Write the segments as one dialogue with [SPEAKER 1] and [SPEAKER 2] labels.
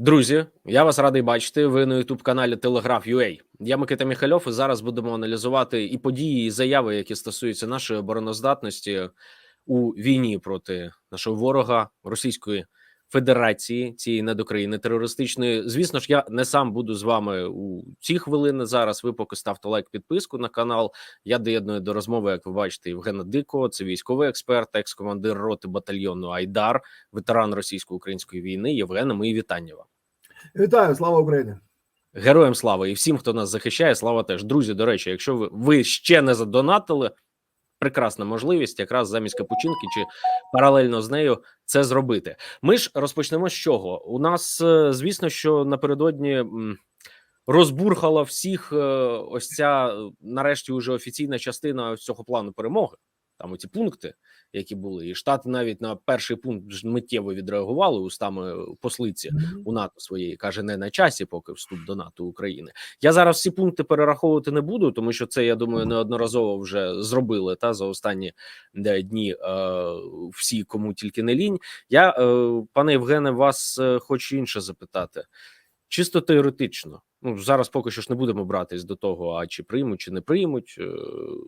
[SPEAKER 1] Друзі, я вас радий бачити. Ви на youtube каналі Телеграф Telegraph.ua. Я Микита Міхальов, і зараз будемо аналізувати і події, і заяви, які стосуються нашої обороноздатності у війні проти нашого ворога Російської Федерації, цієї недокраїни терористичної. Звісно ж, я не сам буду з вами у ці хвилини. Зараз ви поки ставте лайк, підписку на канал. Я доєдную до розмови, як ви бачите, Євгена Дикого, це військовий експерт, екс-командир роти батальйону Айдар, ветеран російсько-української війни. Євгена, мої вітання вам.
[SPEAKER 2] Вітаю, слава Україні!
[SPEAKER 1] Героям слава і всім, хто нас захищає, слава теж. Друзі, до речі, якщо ви, ви ще не задонатили, прекрасна можливість якраз замість капучинки чи паралельно з нею це зробити. Ми ж розпочнемо з чого? У нас, е, звісно, що напередодні розбурхала всіх е, ось ця е, нарешті уже офіційна частина цього плану перемоги. Там оці пункти, які були, і штати навіть на перший пункт миттєво відреагували устами послиці у НАТО своєї каже, не на часі, поки вступ до НАТО України. Я зараз всі пункти перераховувати не буду, тому що це я думаю неодноразово вже зробили та за останні де, дні е, всі, кому тільки не лінь. Я, е, пане Євгене, вас е, хочу інше запитати. Чисто теоретично, ну зараз поки що ж не будемо братись до того, а чи приймуть, чи не приймуть, е,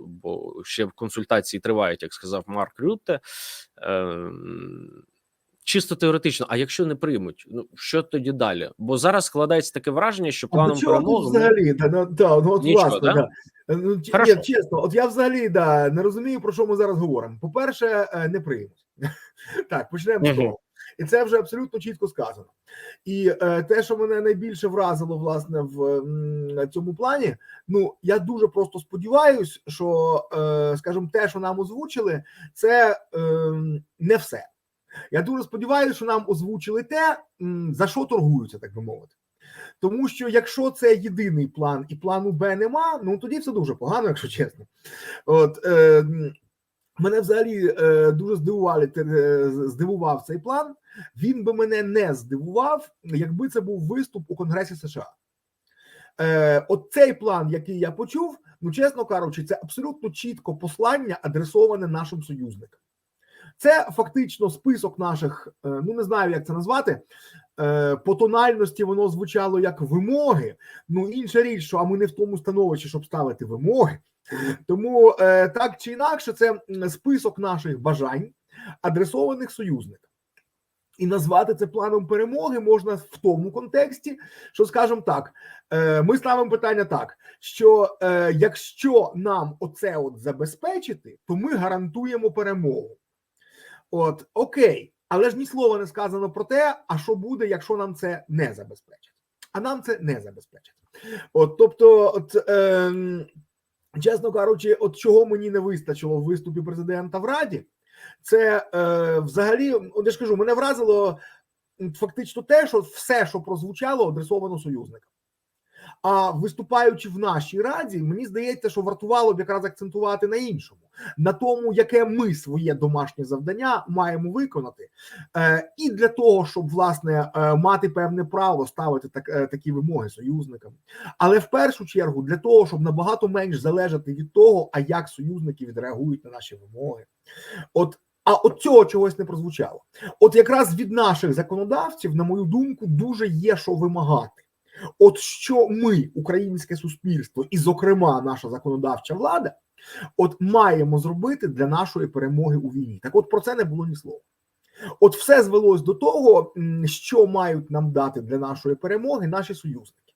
[SPEAKER 1] бо ще консультації тривають, як сказав Марк Рютте. Е, Чисто теоретично, а якщо не приймуть, ну що тоді далі? Бо зараз складається таке враження, що планом
[SPEAKER 2] чого
[SPEAKER 1] перемоги
[SPEAKER 2] взагалі? Та, ну, та, ну, от,
[SPEAKER 1] Нічого,
[SPEAKER 2] власне,
[SPEAKER 1] да?
[SPEAKER 2] да. Ну, ч- ні, чесно, от я взагалі да, не розумію, про що ми зараз говоримо. По-перше, е, не приймуть. так, почнемо з того. І це вже абсолютно чітко сказано. І е, те, що мене найбільше вразило власне в цьому плані, ну я дуже просто сподіваюся, що, е, скажімо, те, що нам озвучили, це е, не все. Я дуже сподіваюся, що нам озвучили те, за що торгуються, так би мовити. Тому що якщо це єдиний план і плану Б нема, ну тоді все дуже погано, якщо чесно. От е, мене взагалі е, дуже здивували е, здивував цей план. Він би мене не здивував, якби це був виступ у Конгресі США. Е, от цей план, який я почув, ну чесно кажучи, це абсолютно чітко послання, адресоване нашим союзникам. Це фактично список наших, е, ну не знаю, як це назвати. е, По тональності воно звучало як вимоги. Ну інша річ, що а ми не в тому становищі, щоб ставити вимоги. Тому е, так чи інакше, це список наших бажань, адресованих союзникам. І назвати це планом перемоги можна в тому контексті, що скажімо так, е, ми ставимо питання так: що е, якщо нам оце от забезпечити, то ми гарантуємо перемогу. От окей, але ж ні слова не сказано про те, а що буде, якщо нам це не забезпечить. А нам це не забезпечить. От, тобто, от, е, чесно кажучи, от чого мені не вистачило в виступі президента в Раді, це е, взагалі, от я ж кажу, мене вразило фактично те, що все, що прозвучало, адресовано союзникам. А виступаючи в нашій раді, мені здається, що вартувало б якраз акцентувати на іншому, на тому, яке ми своє домашнє завдання маємо виконати, е, і для того, щоб власне е, мати певне право ставити так, е, такі вимоги союзникам, але в першу чергу для того, щоб набагато менш залежати від того, а як союзники відреагують на наші вимоги. От а от цього чогось не прозвучало. От якраз від наших законодавців, на мою думку, дуже є що вимагати. От що ми, українське суспільство, і, зокрема, наша законодавча влада, от маємо зробити для нашої перемоги у війні. Так, от про це не було ні слова. От все звелось до того, що мають нам дати для нашої перемоги наші союзники.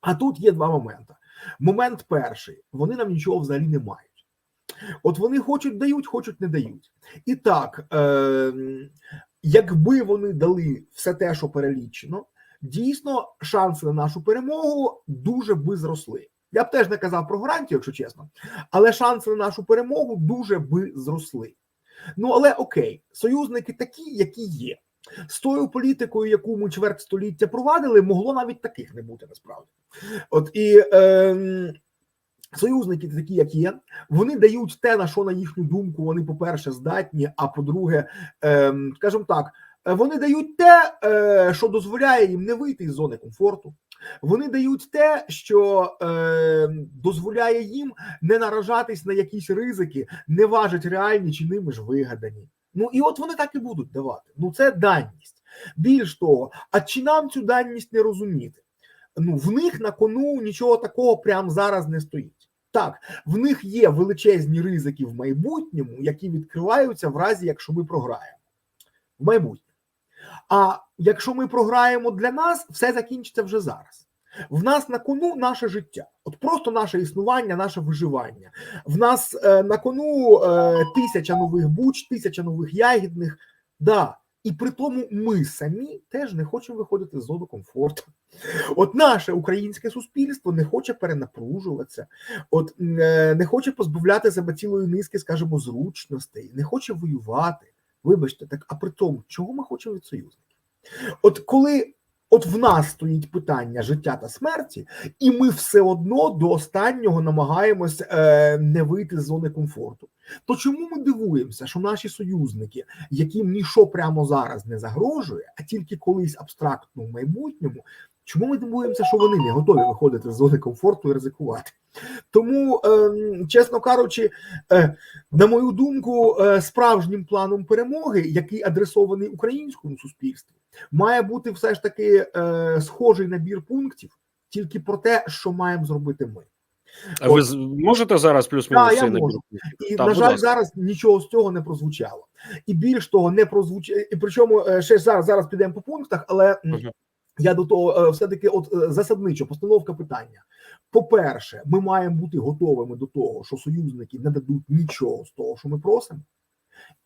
[SPEAKER 2] А тут є два моменти. Момент перший: вони нам нічого взагалі не мають. От вони хочуть дають, хочуть не дають. І так, е, якби вони дали все те, що перелічено, дійсно шанси на нашу перемогу дуже би зросли. Я б теж не казав про гарантію, якщо чесно, але шанси на нашу перемогу дуже би зросли. Ну але окей, союзники такі, які є. З тою політикою, яку ми чверть століття провадили, могло навіть таких не бути насправді. От і е, союзники такі, як є, вони дають те, на що на їхню думку вони, по-перше, здатні, а по-друге, е, скажімо так, вони дають те, е, що дозволяє їм не вийти із зони комфорту. Вони дають те, що е, дозволяє їм не наражатись на якісь ризики, не важать реальні чи ними ж вигадані. Ну і от вони так і будуть давати. Ну це даність. Більш того, а чи нам цю даність не розуміти? Ну в них на кону нічого такого прямо зараз не стоїть. Так, в них є величезні ризики в майбутньому, які відкриваються в разі, якщо ми програємо в майбутньому. А якщо ми програємо для нас, все закінчиться вже зараз. В нас на кону наше життя, от просто наше існування, наше виживання. В нас е, на кону е, тисяча нових буч, тисяча нових ягідних. Да. І при тому ми самі теж не хочемо виходити з зони комфорту. От наше українське суспільство не хоче перенапружуватися, от е, не хоче позбавляти себе цілої низки, скажімо, зручностей, не хоче воювати. Вибачте, так а при тому, чого ми хочемо від союзників? От коли от в нас стоїть питання життя та смерті, і ми все одно до останнього намагаємось е, не вийти з зони комфорту. То чому ми дивуємося, що наші союзники, яким нічого прямо зараз не загрожує, а тільки колись абстрактно в майбутньому, чому ми дивуємося, що вони не готові виходити з зони комфорту і ризикувати? Тому, е, чесно кажучи, е, на мою думку, е, справжнім планом перемоги, який адресований українському суспільству, має бути все ж таки е, схожий набір пунктів тільки про те, що маємо зробити ми.
[SPEAKER 1] А ви можете зараз плюс-мінус
[SPEAKER 2] Да, я можу. І
[SPEAKER 1] Так,
[SPEAKER 2] на жаль, зараз нічого з цього не прозвучало. І більш того, не прозвучало. І причому ще зараз зараз підемо по пунктах, але
[SPEAKER 1] Мгм.
[SPEAKER 2] Я до того е, все-таки, от е, засадничо, постановка питання. По-перше, ми маємо бути готовими до того, що союзники не дадуть нічого з того, що ми просимо.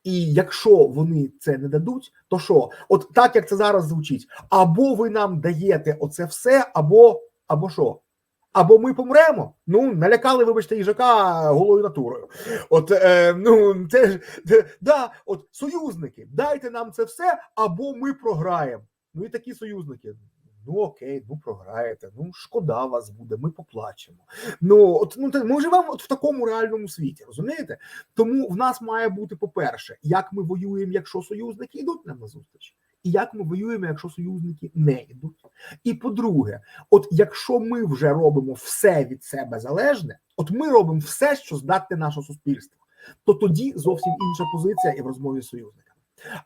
[SPEAKER 2] І якщо вони це не дадуть, то що? От так як це зараз звучить, або ви нам даєте оце все, або або що? Або ми помремо. Ну налякали, вибачте, їжака голою натурою. От е, ну це ж да, от союзники, дайте нам це все, або ми програємо. Ну і такі союзники. Ну окей, ну програєте. Ну шкода вас буде, ми поплачемо. Ну от ну ми живемо от в такому реальному світі, розумієте? Тому в нас має бути, по-перше, як ми воюємо, якщо союзники йдуть нам на зустріч, і як ми воюємо, якщо союзники не йдуть. І по-друге, от якщо ми вже робимо все від себе залежне, от ми робимо все, що здатне наше суспільство, то тоді зовсім інша позиція і в розмові з союзниками.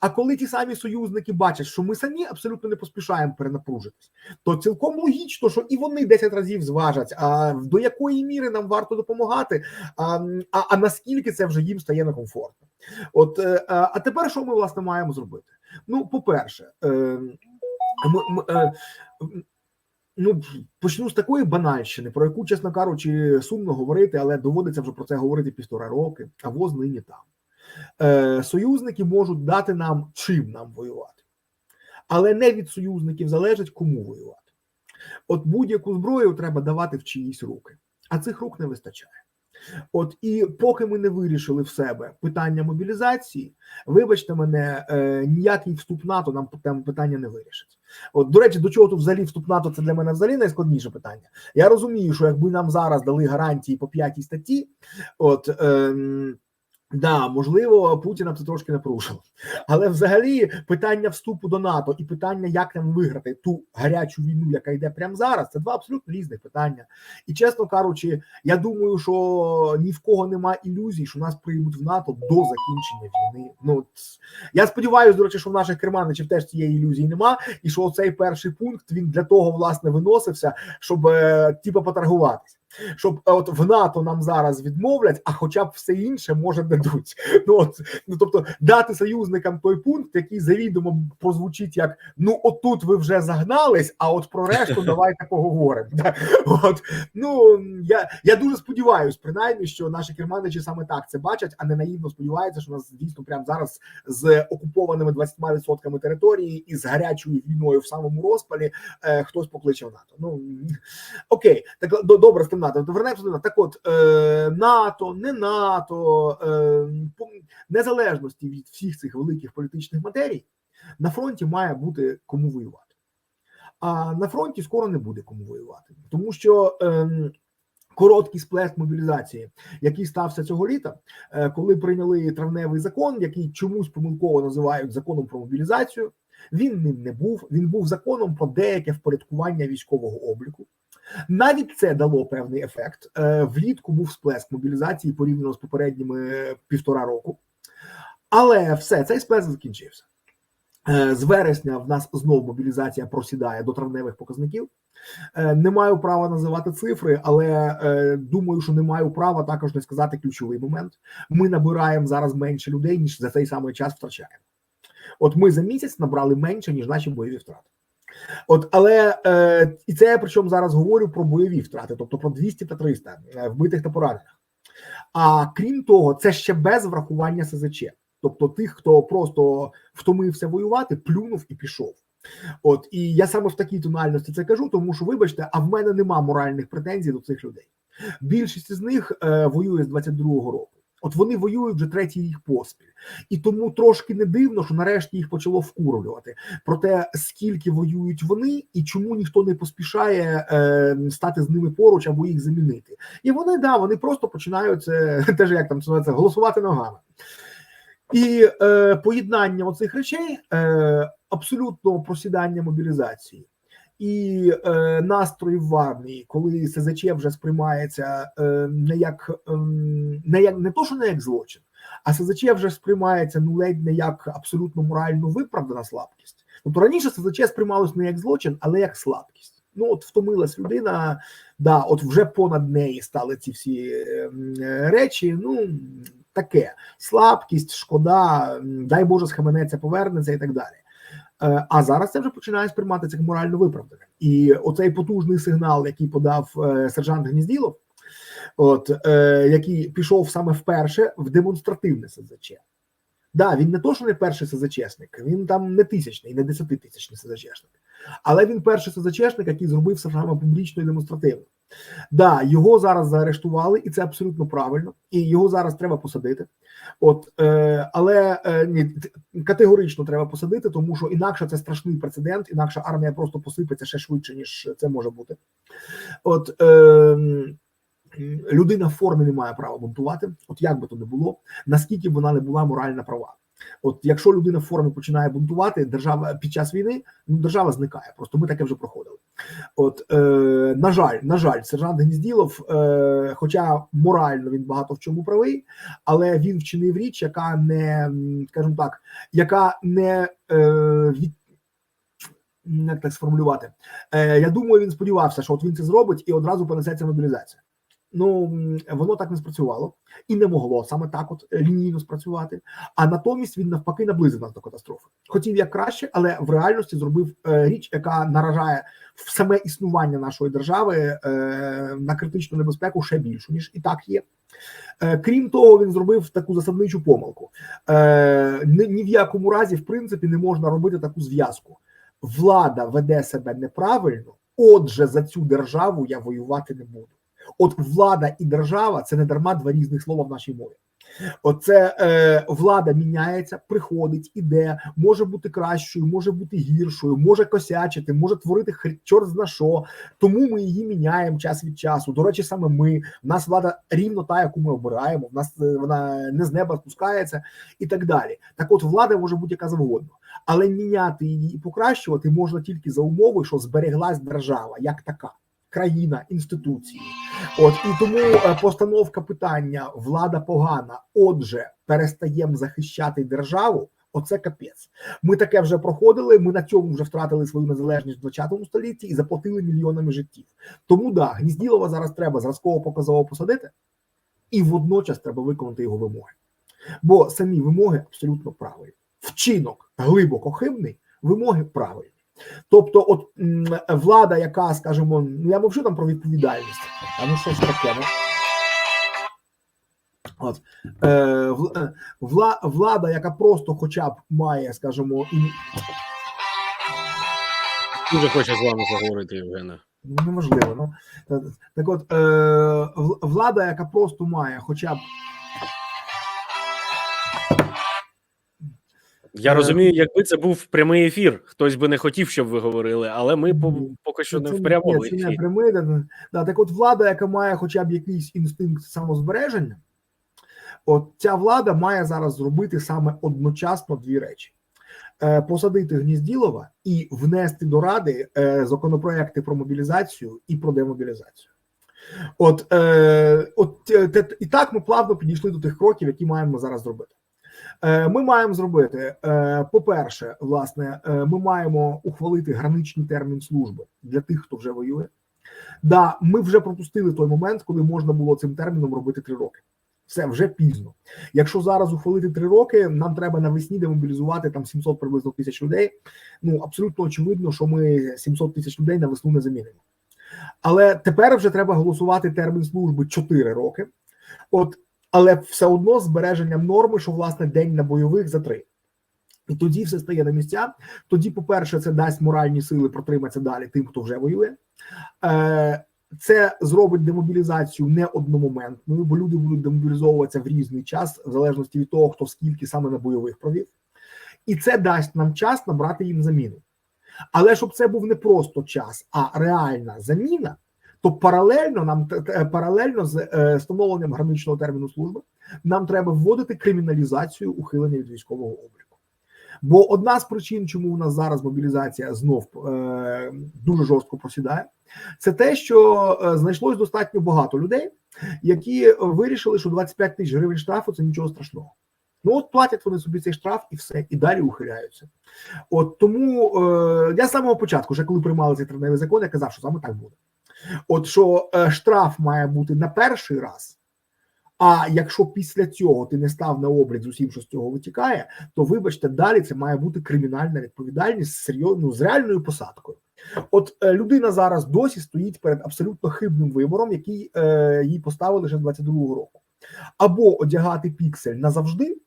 [SPEAKER 2] А коли ті самі союзники бачать, що ми самі абсолютно не поспішаємо перенапружитись, то цілком логічно, що і вони 10 разів зважать, а до якої міри нам варто допомагати, а, а, а наскільки це вже їм стає некомфортно. От е, а тепер що ми власне маємо зробити? Ну, по-перше, е, ми, е, ну почну з такої банальщини, про яку, чесно кажучи, сумно говорити, але доводиться вже про це говорити півтора роки, а воз нині там. Е, союзники можуть дати нам чим нам воювати, але не від союзників залежить, кому воювати. От будь-яку зброю треба давати в чиїсь руки, а цих рук не вистачає. От і поки ми не вирішили в себе питання мобілізації, вибачте мене, е, ніякий вступ НАТО нам там питання не вирішить. От до речі, до чого тут взагалі вступ НАТО? Це для мене взагалі найскладніше питання. Я розумію, що якби нам зараз дали гарантії по п'ятій статті, от. Ем, Да, можливо, Путіна це трошки напружило, але взагалі питання вступу до НАТО і питання, як нам виграти ту гарячу війну, яка йде прямо зараз, це два абсолютно різних питання. І чесно кажучи, я думаю, що ні в кого нема ілюзій, що нас приймуть в НАТО до закінчення війни. Ну я сподіваюся, до речі, що в наших керманичів теж цієї ілюзії нема, і що цей перший пункт він для того власне виносився, щоб е, типу поторгуватися. Щоб от в НАТО нам зараз відмовлять, а хоча б все інше може дадуть. Ну от ну тобто дати союзникам той пункт, який завідомо прозвучить як ну отут ви вже загнались, а от про решту давайте поговоримо. От ну я, я дуже сподіваюся, принаймні, що наші керманичі саме так це бачать, а не наївно сподіваються, що нас дійсно прямо зараз з окупованими 20% території і з гарячою війною в самому розпалі е, хтось покличе в НАТО. Ну окей, так добре з тим НАТО. Вернемося до НАТО. Так, от е, НАТО, не НАТО, е, незалежності від всіх цих великих політичних матерій, на фронті має бути кому воювати. А на фронті скоро не буде кому воювати, тому що. ем, Короткий сплеск мобілізації, який стався цього літа, е, коли прийняли травневий закон, який чомусь помилково називають законом про мобілізацію. Він ним не був. Він був законом про деяке впорядкування військового обліку. Навіть це дало певний ефект. Е, Влітку був сплеск мобілізації порівняно з попередніми півтора року. Але все, цей сплеск закінчився. Е, З вересня в нас знов мобілізація просідає до травневих показників. Е, Не маю права називати цифри, але думаю, що не маю права також не сказати ключовий момент. Ми набираємо зараз менше людей, ніж за цей самий час втрачаємо. От ми за місяць набрали менше, ніж наші бойові втрати. От, але е, і це я причому зараз говорю про бойові втрати, тобто про 200 та 300 е, вбитих та поранених. А крім того, це ще без врахування СЗЧ, тобто тих, хто просто втомився воювати, плюнув і пішов. От і я саме в такій тональності це кажу, тому що, вибачте, а в мене нема моральних претензій до цих людей. Більшість з них е, воює з 22-го року. От вони воюють вже третій рік поспіль, і тому трошки не дивно, що нарешті їх почало вкурвлювати про те, скільки воюють вони, і чому ніхто не поспішає е, стати з ними поруч або їх замінити. І вони да, вони просто починають це теж як там це голосувати ногами. І е, поєднання оцих речей е, абсолютно просідання мобілізації і е, настрої в армії, коли СЗЧ вже сприймається е, не як ем, не як не то, що не як злочин, а СЗЧ вже сприймається ну ледь не як абсолютно морально виправдана слабкість. Тобто раніше СЗЧ сприймалось не як злочин, але як слабкість. Ну от втомилась людина, да, от вже понад неї стали ці всі ем, е, речі. Ну таке слабкість, шкода, дай Боже, схаменеться, повернеться і так далі. Е, А зараз це вже починає сприйматися як морально виправдане. І оцей потужний сигнал, який подав е, сержант Гнізділов, от е, який пішов саме вперше в демонстративне СЗЧ. Да, він не то, що не перший СЗЧшник, він там не тисячний, не десятитисячний СЗЧшник. Але він перший СЗЧшник, який зробив саме публічно і демонстративно. Да, його зараз заарештували, і це абсолютно правильно, і його зараз треба посадити. От, е, але е, ні, категорично треба посадити, тому що інакше це страшний прецедент, інакше армія просто посипеться ще швидше, ніж це може бути. От е, людина в формі не має права бунтувати, от як би то не було, наскільки б вона не була морально права. От якщо людина в формі починає бунтувати, держава під час війни, ну держава зникає. Просто ми таке вже проходили. От е, на жаль, на жаль, сержант Гнізділов, е, хоча морально він багато в чому правий, але він вчинив річ, яка не скажімо так, яка не е, від. Як так сформулювати? Е, я думаю, він сподівався, що от він це зробить і одразу понесеться мобілізація. Ну воно так не спрацювало і не могло саме так, от е, лінійно спрацювати. А натомість він навпаки наблизив нас до катастрофи. Хотів як краще, але в реальності зробив е, річ, яка наражає в саме існування нашої держави е, на критичну небезпеку ще більшу ніж і так є. Крім того, він зробив таку засадничу помилку. Ні в якому разі, в принципі, не можна робити таку зв'язку. Влада веде себе неправильно, отже, за цю державу я воювати не буду. От влада і держава це не дарма два різних слова в нашій мові. Оце е, влада міняється, приходить, іде, може бути кращою, може бути гіршою, може косячити, може творити хр- чорт зна що. Тому ми її міняємо час від часу. До речі, саме ми. В нас влада рівно та, яку ми обираємо. В нас е, вона не з неба спускається і так далі. Так, от влада може бути яка завгодно, але міняти її і покращувати можна тільки за умови, що збереглась держава як така. Країна, інституції, от і тому е, постановка питання влада погана. Отже, перестаємо захищати державу. Оце капець. Ми таке вже проходили. Ми на цьому вже втратили свою незалежність в 20 столітті і заплатили мільйонами життів. Тому да, Гнізділова зараз треба зразково показово посадити, і водночас треба виконати його вимоги. Бо самі вимоги абсолютно правильні. Вчинок глибоко хибний, вимоги правильні. Тобто, от влада, яка, скажімо, ну я мовчу там про відповідальність, а ну що ж таке, ну. От, е, е, вла, влада, яка просто хоча б має, скажімо, і
[SPEAKER 1] Дуже хочу з вами поговорити, Євгене.
[SPEAKER 2] ну, неможливо. Ну так, от е, влада, яка просто має, хоча б
[SPEAKER 1] Я
[SPEAKER 2] Е,
[SPEAKER 1] розумію, якби це був прямий ефір, хтось би не хотів, щоб ви говорили, але ми поки що не
[SPEAKER 2] це,
[SPEAKER 1] в прямому
[SPEAKER 2] ні, це не
[SPEAKER 1] ефірі.
[SPEAKER 2] прямий, да, да, так от влада, яка має хоча б якийсь інстинкт самозбереження, от ця влада має зараз зробити саме одночасно дві речі: Е, посадити Гнізділова і внести до ради е, законопроекти про мобілізацію і про демобілізацію. От, е, от і так ми плавно підійшли до тих кроків, які маємо зараз зробити. Е, Ми маємо зробити, е, по-перше, власне, е, ми маємо ухвалити граничний термін служби для тих, хто вже воює. Да, ми вже пропустили той момент, коли можна було цим терміном робити три роки. Все вже пізно. Якщо зараз ухвалити три роки, нам треба навесні демобілізувати там 700 приблизно тисяч людей. Ну абсолютно очевидно, що ми 700 тисяч людей на весну не замінимо. Але тепер вже треба голосувати термін служби 4 роки. От, але все одно збереженням норми, що власне день на бойових за три. І тоді все стає на місця. Тоді, по-перше, це дасть моральні сили протриматися далі тим, хто вже воює. Е, Це зробить демобілізацію не одномоментною, бо люди будуть демобілізовуватися в різний час, в залежності від того, хто скільки саме на бойових провів. І це дасть нам час набрати їм заміну. Але щоб це був не просто час, а реальна заміна, то паралельно нам т- паралельно з е, встановленням граничного терміну служби нам треба вводити криміналізацію ухилення від військового обліку. Бо одна з причин, чому у нас зараз мобілізація знов е, дуже жорстко просідає, це те, що е, знайшлось достатньо багато людей, які вирішили, що 25 тисяч гривень штрафу це нічого страшного. Ну от платять вони собі цей штраф і все, і далі ухиляються. От тому е, я з самого початку, вже коли приймали цей травневий закон, я казав, що саме так буде. От що е, штраф має бути на перший раз. А якщо після цього ти не став на облік з усім, що з цього витікає, то вибачте, далі це має бути кримінальна відповідальність з серйозною з реальною посадкою. От е, людина зараз досі стоїть перед абсолютно хибним вибором, який е, їй поставили ще з 22-го року, або одягати піксель назавжди,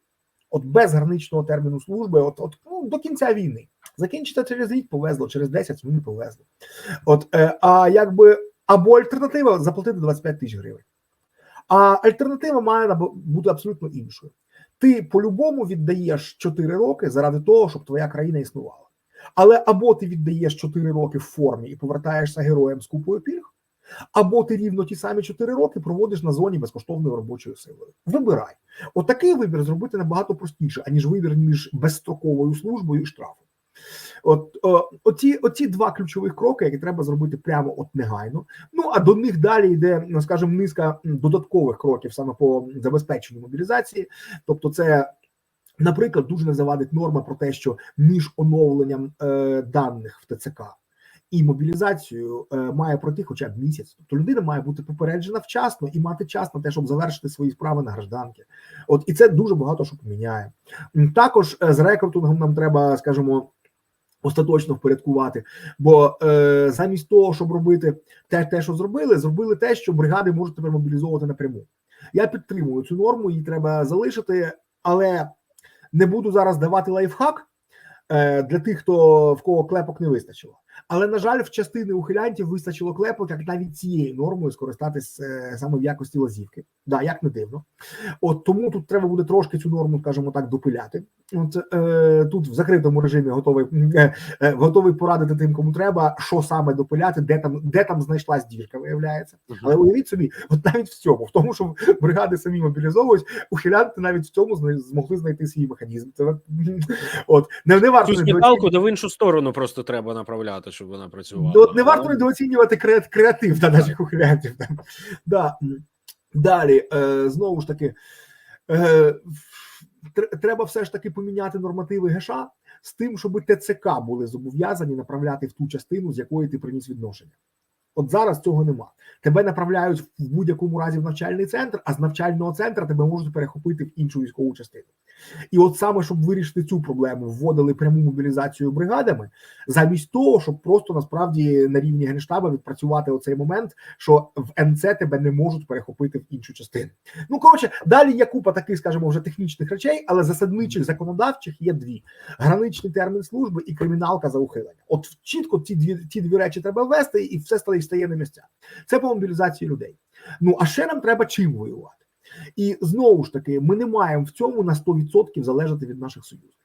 [SPEAKER 2] от без граничного терміну служби, от, от ну, до кінця війни. Закінчити через рік повезло, через 10 ну, не повезло. От, е, а якби або альтернатива заплатити 25 тисяч гривень. А альтернатива має бути абсолютно іншою. Ти по-любому віддаєш 4 роки заради того, щоб твоя країна існувала. Але або ти віддаєш 4 роки в формі і повертаєшся героєм з купою пільг, або ти рівно ті самі 4 роки проводиш на зоні безкоштовною робочою силою. Вибирай. Отакий вибір зробити набагато простіше, аніж вибір між безстроковою службою і штрафом. От о, оці, оці два ключових кроки, які треба зробити прямо от негайно. Ну а до них далі йде, ну, скажімо, низка додаткових кроків саме по забезпеченню мобілізації. Тобто, це, наприклад, дуже не завадить норма про те, що між оновленням е, даних в ТЦК і мобілізацією е, має пройти хоча б місяць. Тобто людина має бути попереджена вчасно і мати час на те, щоб завершити свої справи на гражданки. От і це дуже багато що поміняє. Також е, з рекрутингом нам треба, скажімо, остаточно впорядкувати. Бо е, замість того, щоб робити те, те, що зробили, зробили те, що бригади можуть тепер мобілізовувати напряму. Я підтримую цю норму, її треба залишити, але не буду зараз давати лайфхак е, для тих, хто в кого клепок не вистачило. Але на жаль, в частини ухилянтів вистачило клепок, як навіть цією нормою скористатись е, саме в якості лазівки. Да, як не дивно. От тому тут треба буде трошки цю норму, скажімо так, допиляти. От е, тут в закритому режимі готовий е, е, готовий порадити тим, кому треба, що саме допиляти, де там де там знайшлась дірка, виявляється. Але уявіть собі, от навіть в цьому, в тому, що бригади самі мобілізовують, ухилянти навіть в цьому змогли знайти свій механізм. Це от не, не варто
[SPEAKER 1] Цю сміталку до в іншу сторону просто треба направляти, щоб вона працювала.
[SPEAKER 2] Ну, от не варто недооцінювати кре- креатив та наших ухилянтів. Да. Далі, е, знову ж таки, е, тр- треба все ж таки поміняти нормативи ГШ з тим, щоб ТЦК були зобов'язані направляти в ту частину, з якої ти приніс відношення. От зараз цього нема. Тебе направляють в будь-якому разі в навчальний центр, а з навчального центру тебе можуть перехопити в іншу військову частину. І от саме щоб вирішити цю проблему, вводили пряму мобілізацію бригадами, замість того, щоб просто насправді на рівні генштаба відпрацювати оцей момент, що в НЦ тебе не можуть перехопити в іншу частину. Ну коротше, далі є купа таких, скажімо, вже технічних речей, але засадничих законодавчих є дві: граничний термін служби і криміналка за ухилення. От чітко ці дві ці дві речі треба ввести, і все стає стає на місця. Це по мобілізації людей. Ну а ще нам треба чим воювати. І знову ж таки, ми не маємо в цьому на 100% залежати від наших союзників.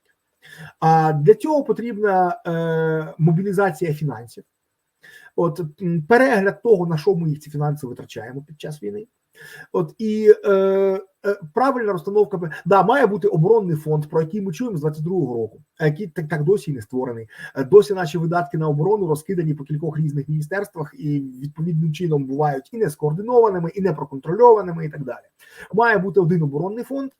[SPEAKER 2] А для цього потрібна е, мобілізація фінансів, от перегляд того, на що ми їх ці фінанси витрачаємо під час війни. От і е, е, правильна розстановка да, має бути оборонний фонд, про який ми чуємо з 22-го року, а який так, так досі не створений. Е, Досі наші видатки на оборону розкидані по кількох різних міністерствах і відповідним чином бувають і не скоординованими, і не проконтрольованими, і так далі. Має бути один оборонний фонд.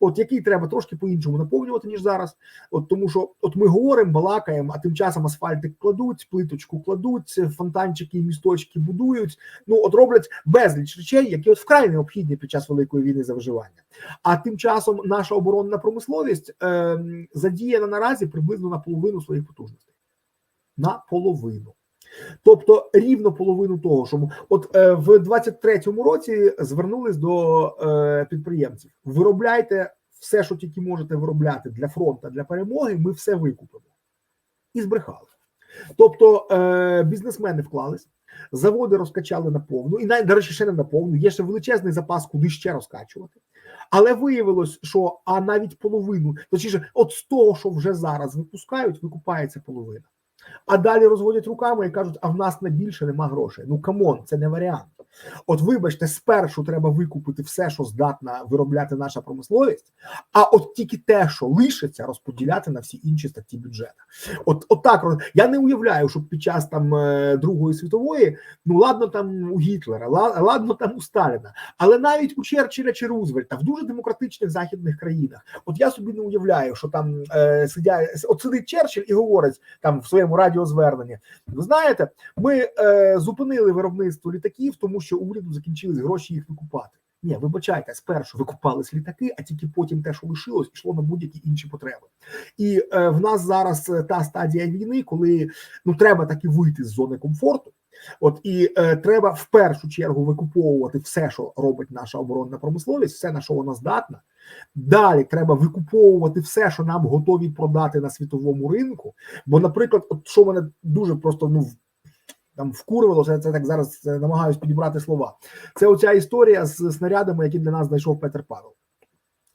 [SPEAKER 2] От який треба трошки по-іншому наповнювати, ніж зараз. От тому, що от ми говоримо, балакаємо, а тим часом асфальтик кладуть, плиточку кладуть, фонтанчики і місточки будують. Ну от роблять безліч речей, які от вкрай необхідні під час великої війни за виживання. А тим часом наша оборонна промисловість е, задіяна наразі приблизно на половину своїх потужностей. На половину. Тобто рівно половину того, що от е, в 23-му році звернулись до е, підприємців: виробляйте все, що тільки можете виробляти для фронту, для перемоги. Ми все викупимо і збрехали. Тобто е, бізнесмени вклались, заводи розкачали на повну, і навіть, до речі, ще не на повну. Є ще величезний запас, куди ще розкачувати. Але виявилось, що а навіть половину, точніше, от з того, що вже зараз випускають, викупається половина. А далі розводять руками і кажуть: а в нас на більше нема грошей. Ну камон, це не варіант. От, вибачте, спершу треба викупити все, що здатна виробляти наша промисловість, а от тільки те, що лишиться, розподіляти на всі інші статті бюджету. От, от так я не уявляю, що під час там е, Другої світової, ну ладно, там у Гітлера, ладно там у Сталіна, але навіть у Черчилля чи Рузвельта в дуже демократичних західних країнах. От я собі не уявляю, що там е, сидять, от сидить Черчилль і говорить там в своєму радіозверненні. Ви знаєте, ми е, зупинили виробництво літаків, тому що уряду закінчились гроші їх викупати. Ні, вибачайте, спершу викупались літаки, а тільки потім те, що лишилось, йшло на будь-які інші потреби. І е, в нас зараз е, та стадія війни, коли ну треба таки вийти з зони комфорту. От і е, треба в першу чергу викуповувати все, що робить наша оборонна промисловість, все на що вона здатна. Далі треба викуповувати все, що нам готові продати на світовому ринку. Бо, наприклад, от що мене дуже просто ну там вкурвало, це, це так зараз е, намагаюсь підібрати слова. Це оця історія з снарядами, які для нас знайшов Петер Павел.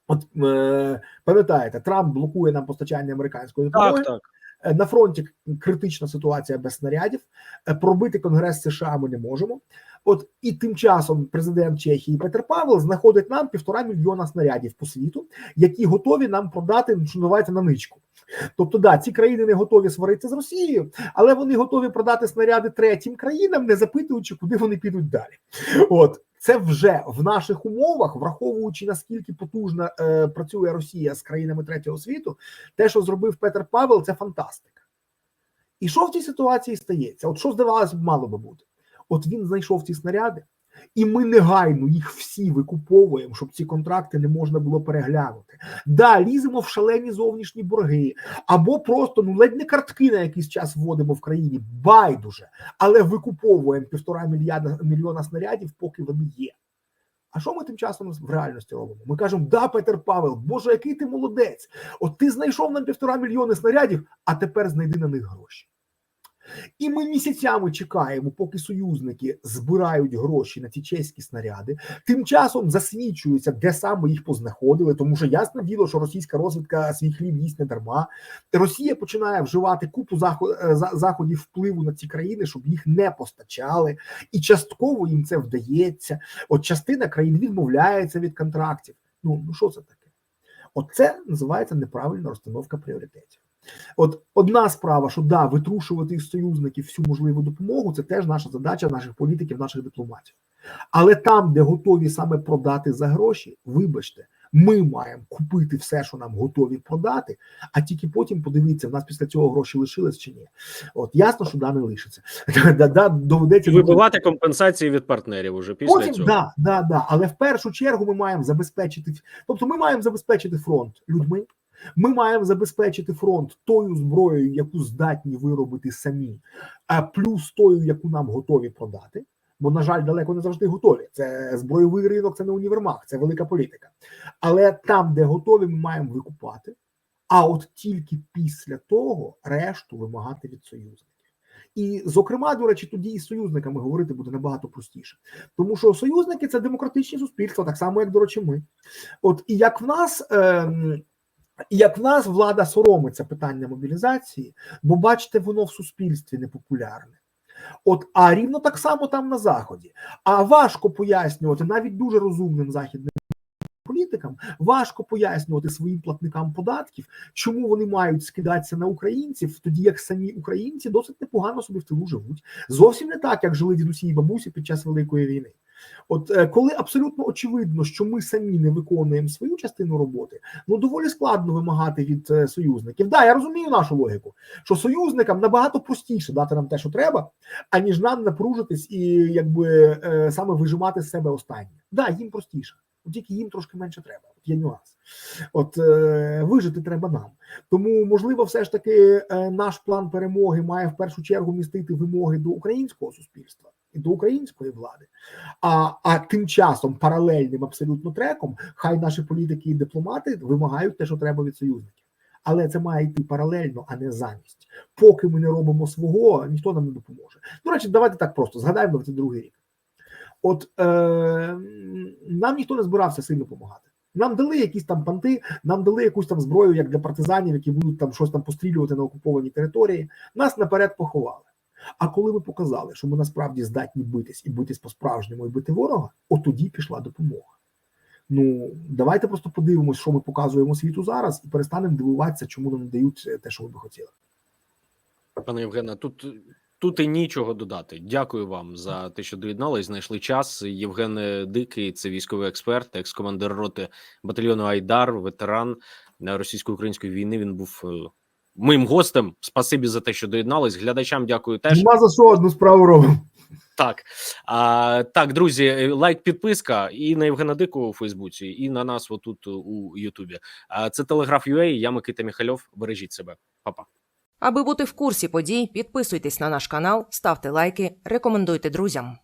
[SPEAKER 2] От е, пам'ятаєте, Трамп блокує нам постачання американської допомоги.
[SPEAKER 1] Так, так.
[SPEAKER 2] Е, На фронті критична ситуація без снарядів. Е, Пробити Конгрес США ми не можемо. От і тим часом президент Чехії Петер Павел знаходить нам півтора мільйона снарядів по світу, які готові нам продати що називається на ничку. Тобто, да, ці країни не готові сваритися з Росією, але вони готові продати снаряди третім країнам, не запитуючи, куди вони підуть далі. От це вже в наших умовах, враховуючи наскільки потужно е, працює Росія з країнами третього світу, те, що зробив Петер Павел, це фантастика. І що в цій ситуації стається? От що здавалося б, мало би бути? От він знайшов ці снаряди, і ми негайно їх всі викуповуємо, щоб ці контракти не можна було переглянути. Да, ліземо в шалені зовнішні борги, або просто ну ледь не картки на якийсь час вводимо в країні. Байдуже, але викуповуємо півтора мільярда мільйона снарядів, поки вони є. А що ми тим часом в реальності робимо? Ми кажемо, да, Петер Павел, Боже, який ти молодець! От ти знайшов нам півтора мільйони снарядів, а тепер знайди на них гроші. І ми місяцями чекаємо, поки союзники збирають гроші на ці чеські снаряди. Тим часом засвідчується, де саме їх познаходили, тому що ясне діло, що російська розвідка свій хліб їсть не дарма. Росія починає вживати купу е, за- заходів впливу на ці країни, щоб їх не постачали, і частково їм це вдається. От частина країн відмовляється від контрактів. Ну ну що це таке? От це називається неправильна розстановка пріоритетів. От одна справа, що да, витрушувати із союзників всю можливу допомогу, це теж наша задача наших політиків, наших дипломатів. Але там, де готові саме продати за гроші, вибачте, ми маємо купити все, що нам готові продати, а тільки потім подивитися, в нас після цього гроші лишились чи ні. От ясно, що да, не лишиться. Да, да, доведеться
[SPEAKER 1] вибивати компенсації від партнерів уже після
[SPEAKER 2] Потім
[SPEAKER 1] цього.
[SPEAKER 2] да, да, да. Але в першу чергу ми маємо забезпечити, тобто ми маємо забезпечити фронт людьми. Ми маємо забезпечити фронт тою зброєю, яку здатні виробити самі, а плюс тою, яку нам готові продати. Бо, на жаль, далеко не завжди готові. Це збройовий ринок, це не універмаг, це велика політика. Але там, де готові, ми маємо викупати. А от тільки після того решту вимагати від союзників. І, зокрема, до речі, тоді із союзниками говорити буде набагато простіше, тому що союзники це демократичні суспільства, так само як до речі, ми. От і як в нас. Ем, і як нас влада соромиться питання мобілізації, бо бачите, воно в суспільстві непопулярне. От, а рівно так само там на заході. А важко пояснювати навіть дуже розумним західним політикам, важко пояснювати своїм платникам податків, чому вони мають скидатися на українців, тоді як самі українці досить непогано собі в тилу живуть. Зовсім не так, як жили дідусі і бабусі під час великої війни. От е, коли абсолютно очевидно, що ми самі не виконуємо свою частину роботи, ну доволі складно вимагати від е, союзників. Да, я розумію нашу логіку, що союзникам набагато простіше дати нам те, що треба, аніж нам напружитись і якби е, саме вижимати з себе останнє. Да, їм простіше, тільки їм трошки менше треба. От є нюанс. От е, вижити треба нам. Тому, можливо, все ж таки е, наш план перемоги має в першу чергу містити вимоги до українського суспільства і до української влади. А, а тим часом паралельним абсолютно треком, хай наші політики і дипломати вимагають те, що треба від союзників. Але це має йти паралельно, а не замість. Поки ми не робимо свого, ніхто нам не допоможе. До речі, давайте так просто згадаємо 22 рік. От е, нам ніхто не збирався сильно допомагати. Нам дали якісь там панти, нам дали якусь там зброю, як для партизанів, які будуть там щось там пострілювати на окупованій території. Нас наперед поховали. А коли ми показали, що ми насправді здатні битись і битись по-справжньому і бити ворога, от тоді пішла допомога. Ну давайте просто подивимось, що ми показуємо світу зараз, і перестанемо дивуватися, чому нам не дають е, те, що ми би хотіли.
[SPEAKER 1] Пане Євгене, тут, тут і нічого додати. Дякую вам за те, що доєднались, знайшли час. Євген Дикий, це військовий експерт, екс-командир роти батальйону Айдар, ветеран е, російсько-української війни. Він був е, моїм гостем. Спасибі за те, що доєднались. Глядачам дякую теж.
[SPEAKER 2] Нема за що одну справу робимо.
[SPEAKER 1] Так, а, так, друзі, е, лайк, підписка і на Євгена Дикого у Фейсбуці, і на нас отут у Ютубі. А це Телеграф UA, Я Микита Міхальов. Бережіть себе, Па-па.
[SPEAKER 3] Аби бути в курсі подій, підписуйтесь на наш канал, ставте лайки, рекомендуйте друзям.